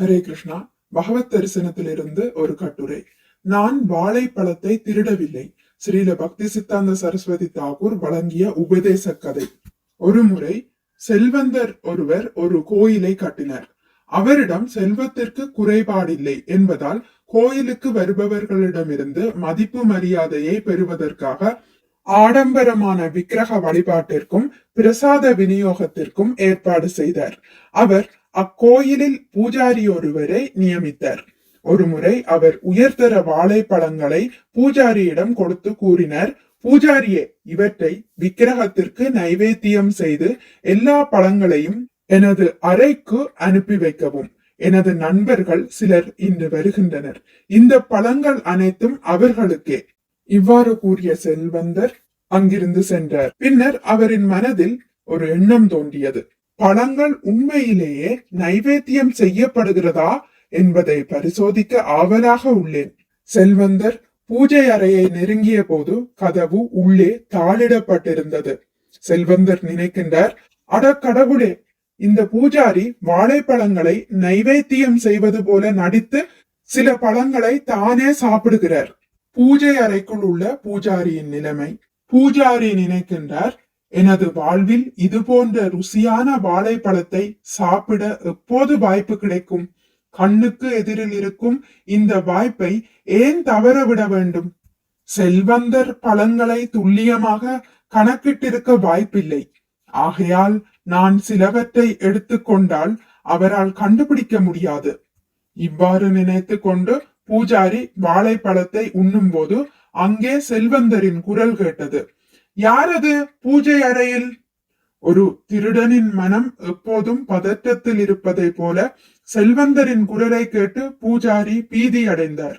ஹரே கிருஷ்ணா பகவத் தரிசனத்திலிருந்து ஒரு கட்டுரை. நான் வாழைப்பழத்தை திருடவில்லை. ஸ்ரீல பக்தி சித்தாந்த சரஸ்வதி தாகூர் வழங்கிய உபதேச கதை. ஒரு முறை செல்வந்தர் ஒருவர் ஒரு கோயிலை கட்டினார். அவரிடம் செல்வத்திற்கு குறைபாடில்லை என்பதால் கோயிலுக்கு வருபவர்களிடமிருந்து மதிப்பு மரியாதையை பெறுவதற்காக ஆடம்பரமான விக்கிரக வழிபாட்டிற்கும் பிரசாத விநியோகத்திற்கும் ஏற்பாடு செய்தார். அவர் அக்கோயிலில் பூஜாரி ஒருவரை நியமித்தார். ஒருமுறை அவர் உயர்தர வாழைப்பழங்களை பூஜாரியிடம் கொடுத்து கூறினார் பூஜாரியே இவற்றை விக்கிரகத்திற்கு நைவேத்தியம் செய்து எல்லா பழங்களையும் எனது அறைக்கு அனுப்பி வைக்கவும். எனது நண்பர்கள் சிலர் இன்று வருகின்றனர். இந்த பழங்கள் அனைத்தும் அவர்களுக்கே. இவ்வாறு கூறிய செல்வந்தர் அங்கிருந்து சென்றார். பின்னர் அவரின் மனதில் ஒரு எண்ணம் தோன்றியது. பழங்கள் உண்மையிலேயே நைவேத்தியம் செய்யப்படுகிறதா என்பதை பரிசோதிக்க ஆவலாக உள்ளேன். செல்வந்தர் பூஜை அறையை நெருங்கிய போது கதவு உள்ளே தாளிடப்பட்டிருந்தது. செல்வந்தர் நினைக்கின்றார் அட கடவுளே இந்த பூஜாரி வாழைப்பழங்களை நைவேத்தியம் செய்வது போல நடித்து சில பழங்களை தானே சாப்பிடுகிறார். பூஜை அறைக்குள் உள்ள பூஜாரியின் நிலைமை. பூஜாரி நினைக்கின்றார் எனது வாழ்வில் இது போன்ற ருசியான வாழைப்பழத்தை சாப்பிட எப்போது வாய்ப்பு கிடைக்கும்? கண்ணுக்கு எதிரில் இருக்கும் இந்த வாய்ப்பை ஏன் தவற விட வேண்டும்? செல்வந்தர் பழங்களை துல்லியமாக கணக்கிட்டிருக்க வாய்ப்பில்லை. ஆகையால் நான் சிலவற்றை எடுத்துக்கொண்டால் அவரால் கண்டுபிடிக்க முடியாது. இவ்வாறு நினைத்து கொண்டு பூஜாரி வாழைப்பழத்தை உண்ணும்போது அங்கே செல்வந்தரின் குரல் கேட்டது. யாரது பூஜை அறையில்? ஒரு திருடனின் மனம் எப்போதும் பதற்றத்தில் இருப்பதை போல செல்வந்தரின் குரலை கேட்டு பூஜாரி பீதி அடைந்தார்.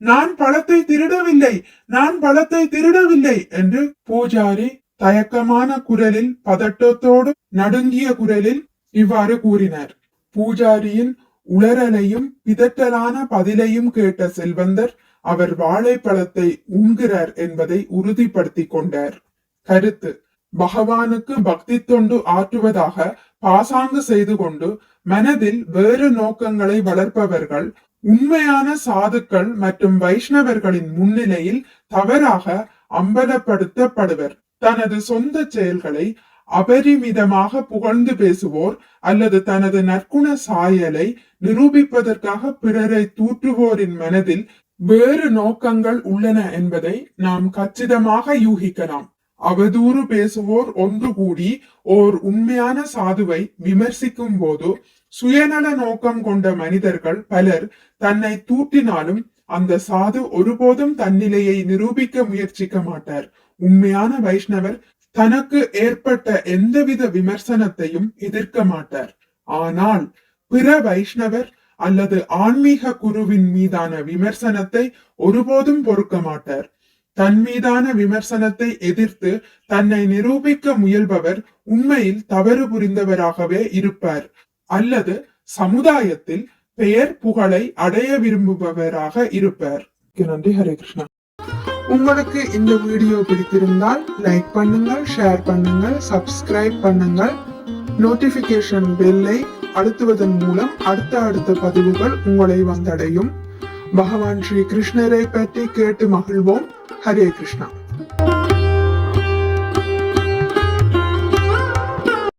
நான் பழத்தை திருடவில்லை நான் பழத்தை திருடவில்லை என்று பூஜாரி தயக்கமான குரலில் பதட்டத்தோடு நடுங்கிய குரலில் இவ்வாறு கூறினார். பூஜாரியின் உளறலையும் பிதற்றலான பதிலையும் கேட்ட செல்வந்தர் அவர் வாழைப்பழத்தை உண்கிறார் என்பதை உறுதிப்படுத்திக் கொண்டார். கருத்து. பகவானுக்கு பக்தி தொண்டு ஆற்றுவதாக பாசாங்கு செய்து கொண்டு மனதில் வேறு நோக்கங்களை வளர்ப்பவர்கள் உண்மையான சாதுக்கள் மற்றும் வைஷ்ணவர்களின் முன்னிலையில் தவறாக அம்பலப்படுத்தப்படுவர். தனது சொந்த செயல்களை அபரிமிதமாக புகழ்ந்து பேசுவோர் அல்லது தனது நற்குண சாயலை நிரூபிப்பதற்காக பிறரை தூற்றுவோரின் மனதில் வேறு நோக்கங்கள் உள்ளன என்பதை நாம் கச்சிதமாக யூகிக்கலாம். அவதூறு பேசுவோர் ஒன்று கூடி ஓர் உண்மையான சாதுவை விமர்சிக்கும் போது சுயநல நோக்கம் கொண்ட மனிதர்கள் பலர் தன்னை தூட்டினாலும் அந்த சாது ஒருபோதும் தன்னிலையை நிரூபிக்க முயற்சிக்க மாட்டார். உண்மையான வைஷ்ணவர் தனக்கு ஏற்பட்ட எந்தவித விமர்சனத்தையும் எதிர்க்க மாட்டார். ஆனால் பிற வைஷ்ணவர் அல்லது ஆன்மீக குருவின் மீதான விமர்சனத்தை ஒருபோதும் பொறுக்க மாட்டார். தன் மீதான விமர்சனத்தை எதிர்த்து தன்னை நிரூபிக்க முயல்பவர் உண்மையில் தவறு புரிந்தவராகவே இருப்பார். அல்லது சமுதாயத்தில் பெயர் புகழை அடைய விரும்புபவராக இருப்பார். நன்றி. ஹரே கிருஷ்ணா. உங்களுக்கு இந்த வீடியோ பிடித்திருந்தால் லைக் பண்ணுங்கள் ஷேர் பண்ணுங்கள் சப்ஸ்கிரைப் பண்ணுங்கள். நோட்டிபிகேஷன் பெல்லை அழுத்துவதன் மூலம் அடுத்த அடுத்த பதிவுகள் உங்களை வந்தடையும். பகவான் ஸ்ரீ கிருஷ்ணரை பற்றி கேட்டு மகிழ்வோம். ஹரே கிருஷ்ணா